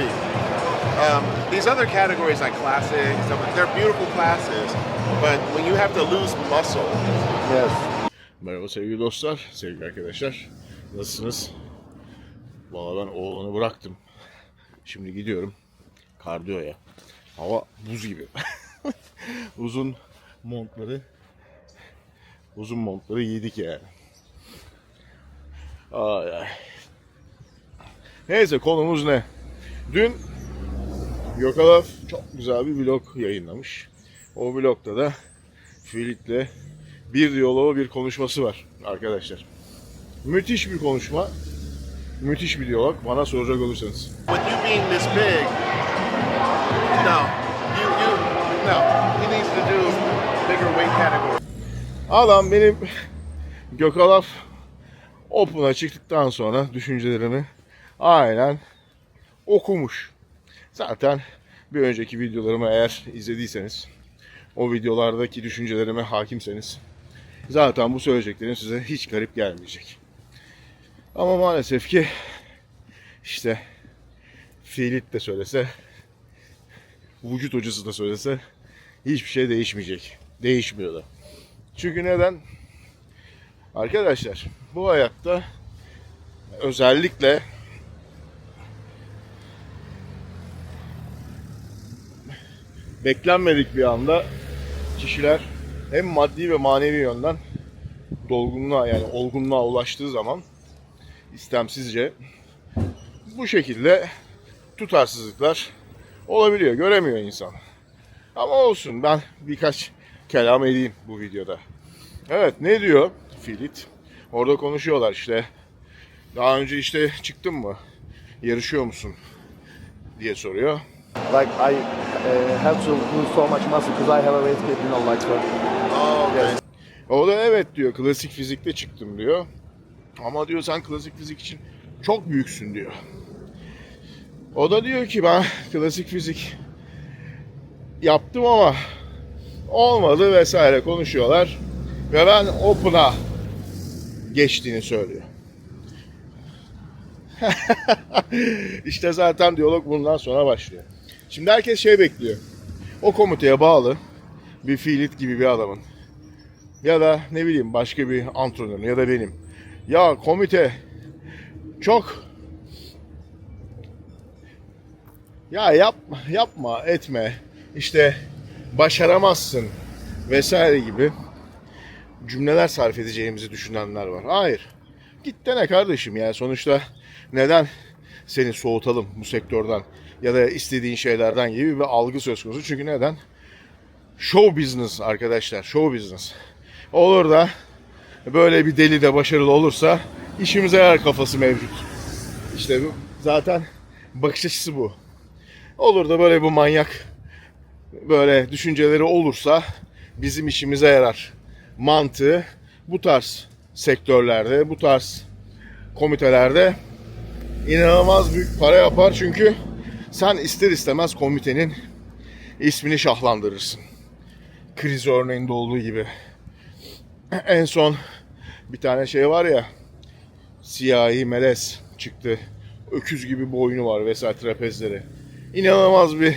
be. Um, these other categories like classic, stuff, they're beautiful classes, but when you have to lose muscle, Yes. Merhaba sevgili dostlar, sevgili arkadaşlar. Nasılsınız? Valla ben oğlanı bıraktım. Şimdi gidiyorum kardiyoya. Hava buz gibi. uzun montları uzun montları giydik yani. Ay ay. Neyse konumuz ne? Dün Gökalaf çok güzel bir vlog yayınlamış. O vlogda da Filip'le bir diyaloğu bir konuşması var arkadaşlar. Müthiş bir konuşma. Müthiş bir diyalog bana soracak olursanız. with you being this big, no, you you no, he needs to do bigger weight category. Adam benim Gökalaf Open'a çıktıktan sonra düşüncelerimi aynen okumuş. Zaten bir önceki videolarımı eğer izlediyseniz o videolardaki düşüncelerime hakimseniz zaten bu söyleyeceklerim size hiç garip gelmeyecek. Ama maalesef ki işte Filit de söylese vücut hocası da söylese hiçbir şey değişmeyecek. Değişmiyor da. Çünkü neden? Arkadaşlar bu hayatta özellikle beklenmedik bir anda kişiler hem maddi ve manevi yönden dolgunluğa yani olgunluğa ulaştığı zaman istemsizce bu şekilde tutarsızlıklar olabiliyor. Göremiyor insan. Ama olsun ben birkaç kelam edeyim bu videoda. Evet ne diyor Filit? Orada konuşuyorlar işte. Daha önce işte çıktın mı? Yarışıyor musun? diye soruyor. Like I uh, have to lose so much muscle because I have a weight you know, like so. Oh, okay. Yes. O da evet diyor klasik fizikte çıktım diyor. Ama diyor sen klasik fizik için çok büyüksün diyor. O da diyor ki ben klasik fizik yaptım ama olmadı vesaire konuşuyorlar. Ve ben Open'a geçtiğini söylüyor. işte zaten diyalog bundan sonra başlıyor. Şimdi herkes şey bekliyor. O komiteye bağlı bir fiilit gibi bir adamın ya da ne bileyim başka bir antrenör ya da benim. Ya komite çok ya yapma, yapma, etme, işte başaramazsın vesaire gibi cümleler sarf edeceğimizi düşünenler var. Hayır. Git dene kardeşim yani sonuçta neden seni soğutalım bu sektörden ya da istediğin şeylerden gibi bir algı söz konusu. Çünkü neden? Show business arkadaşlar, show business. Olur da böyle bir deli de başarılı olursa işimize yarar kafası mevcut. İşte bu zaten bakış açısı bu. Olur da böyle bu manyak böyle düşünceleri olursa bizim işimize yarar. Mantığı bu tarz sektörlerde, bu tarz komitelerde inanılmaz büyük para yapar çünkü sen ister istemez komitenin ismini şahlandırırsın. Kriz örneğinde olduğu gibi. En son bir tane şey var ya siyahi melez çıktı. Öküz gibi boynu var vesaire trapezleri. İnanılmaz bir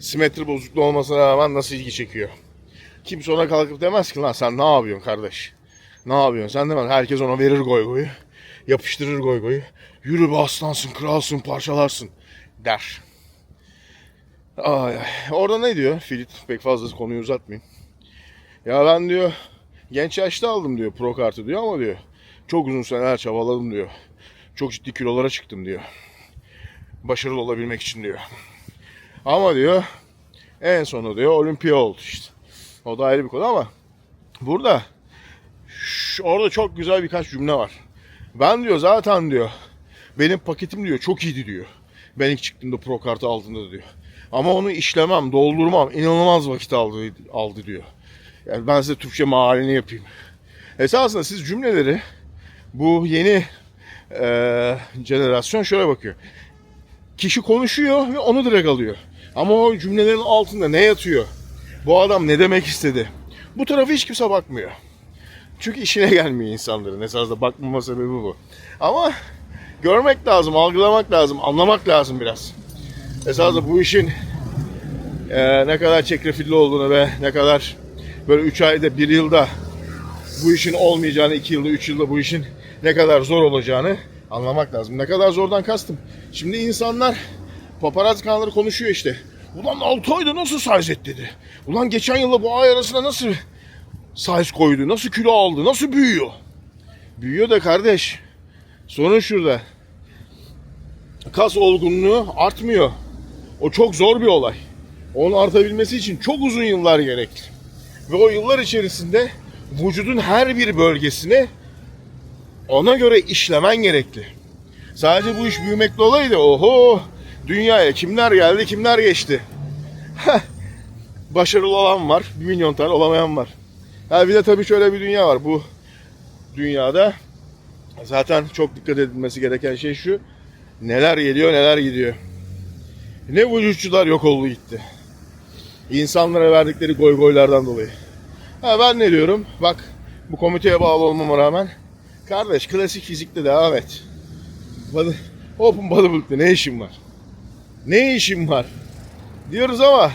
simetri bozukluğu olmasına rağmen nasıl ilgi çekiyor. Kimse ona kalkıp demez ki lan sen ne yapıyorsun kardeş? Ne yapıyorsun? Sen demez. Herkes ona verir goy goyu. Yapıştırır goy goyu. Yürü be aslansın, kralsın, parçalarsın der. Ay. Orada ne diyor? Filit pek fazla konuyu uzatmayayım. Ya ben diyor genç yaşta aldım diyor pro kartı diyor ama diyor çok uzun seneler çabaladım diyor. Çok ciddi kilolara çıktım diyor. Başarılı olabilmek için diyor. Ama diyor en sonu diyor olimpiya oldu işte. O da ayrı bir konu ama burada orada çok güzel birkaç cümle var. Ben diyor zaten diyor benim paketim diyor çok iyiydi diyor. Ben ilk çıktığımda pro kartı aldığımda diyor. Ama onu işlemem, doldurmam inanılmaz vakit aldı, aldı diyor. Yani ben size Türkçe mealini yapayım. Esasında siz cümleleri bu yeni eee jenerasyon şöyle bakıyor. Kişi konuşuyor ve onu direkt alıyor. Ama o cümlelerin altında ne yatıyor? Bu adam ne demek istedi? Bu tarafa hiç kimse bakmıyor. Çünkü işine gelmiyor insanların. Esasında bakmama sebebi bu. Ama görmek lazım, algılamak lazım, anlamak lazım biraz. Esasında bu işin e, ne kadar çetrefilli olduğunu ve ne kadar böyle 3 ayda 1 yılda bu işin olmayacağını, 2 yılda 3 yılda bu işin ne kadar zor olacağını anlamak lazım. Ne kadar zordan kastım. Şimdi insanlar paparazzi kanalları konuşuyor işte. Ulan 6 ayda nasıl size et dedi. Ulan geçen yılla bu ay arasında nasıl size koydu, nasıl kilo aldı, nasıl büyüyor. Büyüyor da kardeş. Sorun şurada. Kas olgunluğu artmıyor. O çok zor bir olay. Onun artabilmesi için çok uzun yıllar gerekli. Ve o yıllar içerisinde vücudun her bir bölgesine ona göre işlemen gerekli. Sadece bu iş büyümekle olaydı. Oho! Dünyaya kimler geldi, kimler geçti. Başarılı olan var, bir milyon tane olamayan var. Ha bir de tabii şöyle bir dünya var. Bu dünyada zaten çok dikkat edilmesi gereken şey şu. Neler geliyor, neler gidiyor. Ne vücutçular yok oldu gitti. İnsanlara verdikleri goy goylardan dolayı. Ha ben ne diyorum? Bak bu komiteye bağlı olmama rağmen kardeş klasik fizikte devam et. Body, open bodybuilding'de ne işin var? Ne işin var? Diyoruz ama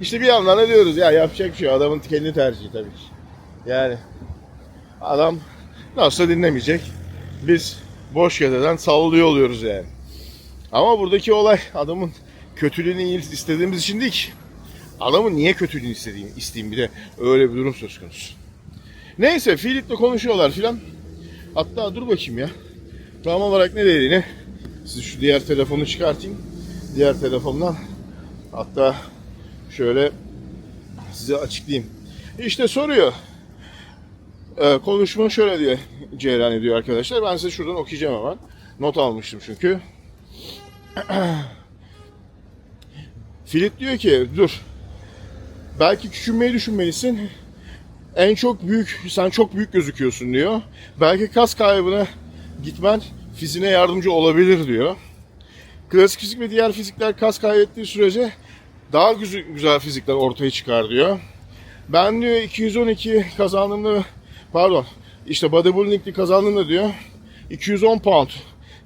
işte bir yandan ne diyoruz ya yapacak bir şey adamın kendi tercihi tabii ki. Yani adam nasıl dinlemeyecek? Biz boş yerden sallıyor oluyoruz yani. Ama buradaki olay adamın kötülüğünü istediğimiz için değil ki. Adamın niye kötülüğünü istediğim, isteyeyim bir de öyle bir durum söz konusu. Neyse Filip'le konuşuyorlar filan. Hatta dur bakayım ya. Tam olarak ne dediğini size şu diğer telefonu çıkartayım. Diğer telefondan hatta şöyle size açıklayayım. İşte soruyor. Ee, konuşma şöyle diye cereyan ediyor arkadaşlar. Ben size şuradan okuyacağım hemen. Not almıştım çünkü. Filip diyor ki dur. Belki küçülmeyi düşünmelisin. En çok büyük, sen çok büyük gözüküyorsun diyor. Belki kas kaybına gitmen fizine yardımcı olabilir diyor. Klasik fizik ve diğer fizikler kas kaybettiği sürece daha güzel, güzel fizikler ortaya çıkar diyor. Ben diyor 212 kazandığımda pardon işte bodybuilding'de kazandığımda diyor 210 pound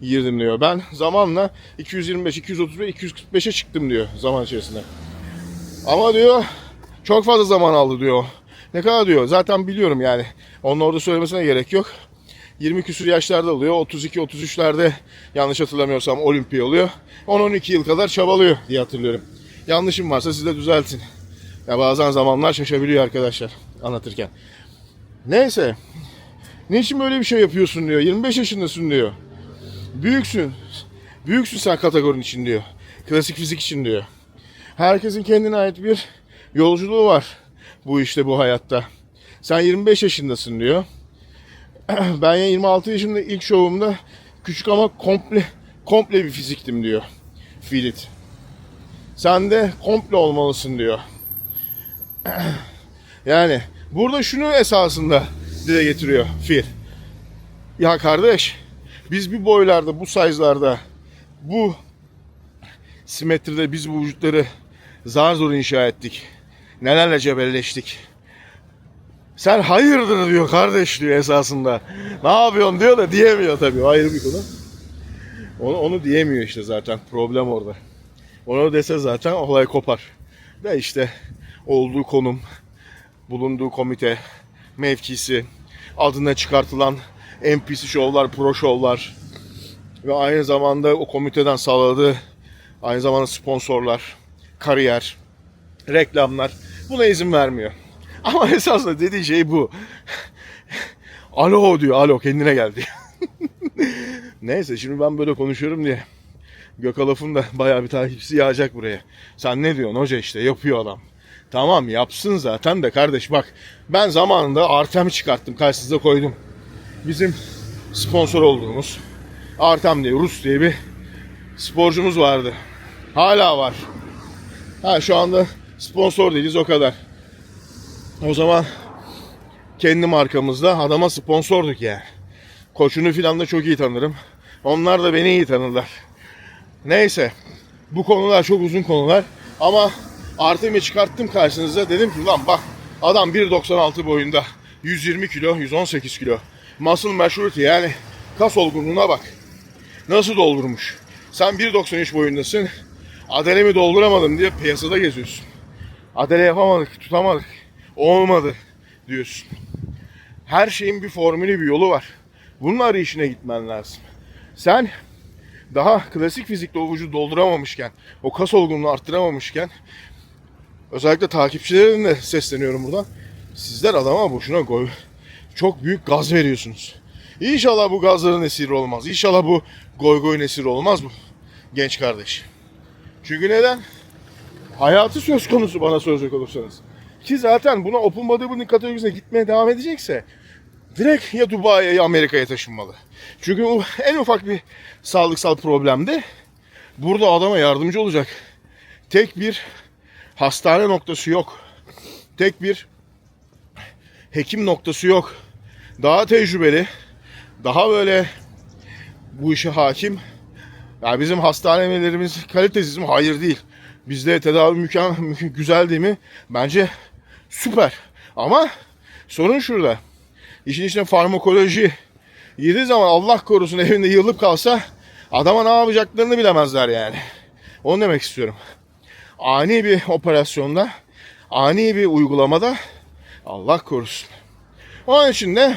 girdim diyor. Ben zamanla 225, 235, 245'e çıktım diyor zaman içerisinde. Ama diyor çok fazla zaman aldı diyor. Ne kadar diyor zaten biliyorum yani. Onun orada söylemesine gerek yok. 20 küsur yaşlarda oluyor. 32-33'lerde yanlış hatırlamıyorsam olimpiya oluyor. 10-12 yıl kadar çabalıyor diye hatırlıyorum. Yanlışım varsa siz de düzeltin. Ya bazen zamanlar şaşabiliyor arkadaşlar anlatırken. Neyse. Niçin böyle bir şey yapıyorsun diyor. 25 yaşındasın diyor. Büyüksün. Büyüksün sen kategorinin için diyor. Klasik fizik için diyor. Herkesin kendine ait bir yolculuğu var bu işte bu hayatta. Sen 25 yaşındasın diyor. Ben ya 26 yaşımda ilk şovumda küçük ama komple komple bir fiziktim diyor. Filit. Sen de komple olmalısın diyor. Yani burada şunu esasında dile getiriyor Fil. Ya kardeş biz bir boylarda bu size'larda bu simetride biz bu vücutları zar zor inşa ettik. Nelerle cebelleştik. Sen hayırdır diyor kardeş diyor esasında. Ne yapıyorsun diyor da diyemiyor tabii. Ayrı bir konu. Onu, onu diyemiyor işte zaten. Problem orada. Onu dese zaten olay kopar. Ve işte olduğu konum, bulunduğu komite, mevkisi, adına çıkartılan NPC şovlar, pro şovlar ve aynı zamanda o komiteden sağladığı aynı zamanda sponsorlar, kariyer, reklamlar buna izin vermiyor. Ama esasında dediği şey bu. alo diyor, alo kendine geldi. Neyse şimdi ben böyle konuşuyorum diye. Gökalaf'ın da bayağı bir takipçisi yağacak buraya. Sen ne diyorsun hoca işte yapıyor adam. Tamam yapsın zaten de kardeş bak ben zamanında Artem çıkarttım karşınıza koydum. Bizim sponsor olduğumuz Artem diye Rus diye bir sporcumuz vardı. Hala var. Ha şu anda sponsor değiliz o kadar. O zaman kendi markamızda adama sponsorduk yani. Koçunu filan da çok iyi tanırım. Onlar da beni iyi tanırlar. Neyse. Bu konular çok uzun konular. Ama Artem'i çıkarttım karşınıza. Dedim ki lan bak adam 1.96 boyunda. 120 kilo, 118 kilo. Muscle maturity yani kas olgunluğuna bak. Nasıl doldurmuş. Sen 1.93 boyundasın. Adelemi dolduramadım diye piyasada geziyorsun. Adele yapamadık, tutamadık, olmadı diyorsun. Her şeyin bir formülü, bir yolu var. Bunun arayışına gitmen lazım. Sen daha klasik fizikle o vücudu dolduramamışken, o kas olgunluğunu arttıramamışken özellikle takipçilerine de sesleniyorum buradan. Sizler adama boşuna gol çok büyük gaz veriyorsunuz. İnşallah bu gazların esiri olmaz. İnşallah bu goy goy esiri olmaz bu genç kardeş. Çünkü neden? Hayatı söz konusu bana soracak olursanız. Ki zaten buna open bodybuilding kategorisine gitmeye devam edecekse direkt ya Dubai'ye ya Amerika'ya taşınmalı. Çünkü bu en ufak bir sağlıksal problemde burada adama yardımcı olacak tek bir hastane noktası yok. Tek bir hekim noktası yok. Daha tecrübeli, daha böyle bu işe hakim. Ya bizim hastanelerimiz kalitesiz mi? Hayır değil. Bizde tedavi mükemmel, güzel değil mi? Bence süper. Ama sorun şurada. İşin içine farmakoloji girdiği zaman Allah korusun evinde yığılıp kalsa adama ne yapacaklarını bilemezler yani. Onu demek istiyorum. Ani bir operasyonda, ani bir uygulamada Allah korusun. Onun için de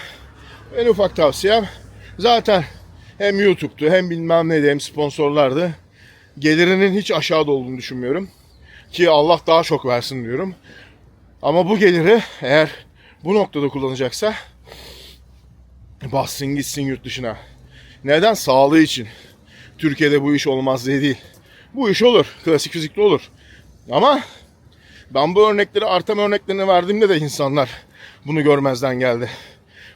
en ufak tavsiyem zaten hem YouTube'du hem bilmem neydi hem sponsorlardı. Gelirinin hiç aşağıda olduğunu düşünmüyorum. Ki Allah daha çok versin diyorum. Ama bu geliri eğer bu noktada kullanacaksa bassın gitsin yurt dışına. Neden? Sağlığı için. Türkiye'de bu iş olmaz diye değil. Bu iş olur. Klasik fizikli olur. Ama ben bu örnekleri Artem örneklerini verdiğimde de insanlar bunu görmezden geldi.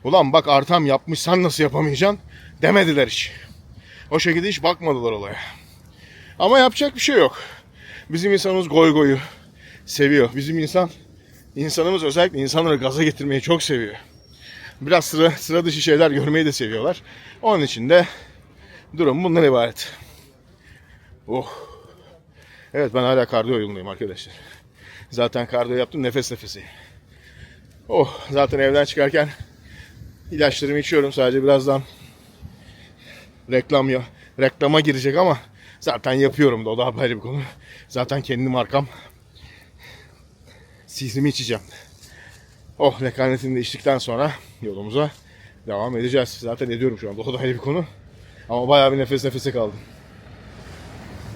Ulan bak Artem yapmış sen nasıl yapamayacaksın demediler hiç. O şekilde hiç bakmadılar olaya. Ama yapacak bir şey yok. Bizim insanımız goy goyu seviyor. Bizim insan insanımız özellikle insanları gaza getirmeyi çok seviyor. Biraz sıra, sıra dışı şeyler görmeyi de seviyorlar. Onun için de durum bundan ibaret. Oh. Evet ben hala kardiyo yolundayım arkadaşlar. Zaten kardiyo yaptım nefes nefesi. Oh zaten evden çıkarken ilaçlarımı içiyorum sadece birazdan reklam ya reklama girecek ama zaten yapıyorum da o da apayrı bir konu. Zaten kendi markam. Sihrimi içeceğim. Oh lekanetini de içtikten sonra yolumuza devam edeceğiz. Zaten ediyorum şu anda o da ayrı bir konu. Ama bayağı bir nefes nefese kaldım.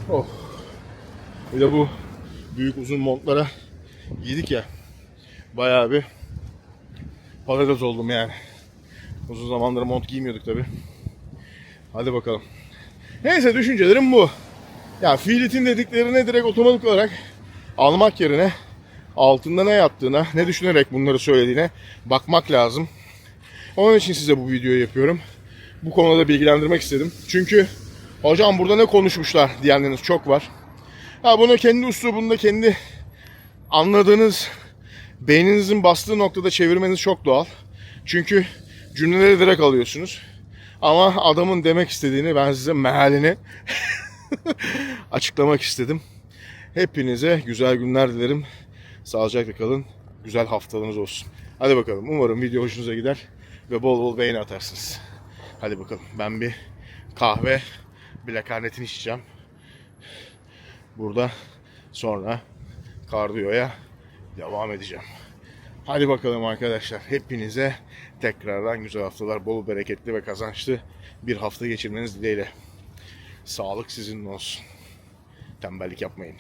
Oh. Bir de bu büyük uzun montlara giydik ya. Bayağı bir patates oldum yani. Uzun zamandır mont giymiyorduk tabi. Hadi bakalım. Neyse düşüncelerim bu. Ya fiilitin dediklerine direkt otomatik olarak almak yerine altında ne yattığına, ne düşünerek bunları söylediğine bakmak lazım. Onun için size bu videoyu yapıyorum. Bu konuda bilgilendirmek istedim. Çünkü hocam burada ne konuşmuşlar diyenleriniz çok var. Ha bunu kendi üslubunda, kendi anladığınız beyninizin bastığı noktada çevirmeniz çok doğal. Çünkü cümleleri direkt alıyorsunuz. Ama adamın demek istediğini ben size mealini açıklamak istedim. Hepinize güzel günler dilerim. Sağlıcakla kalın. Güzel haftalarınız olsun. Hadi bakalım. Umarım video hoşunuza gider ve bol bol beğeni atarsınız. Hadi bakalım. Ben bir kahve bilakhanetini içeceğim. Burada sonra kardiyoya devam edeceğim. Hadi bakalım arkadaşlar. Hepinize tekrardan güzel haftalar, bol bereketli ve kazançlı bir hafta geçirmeniz dileğiyle. Sağlık sizinle olsun. Tembellik yapmayın.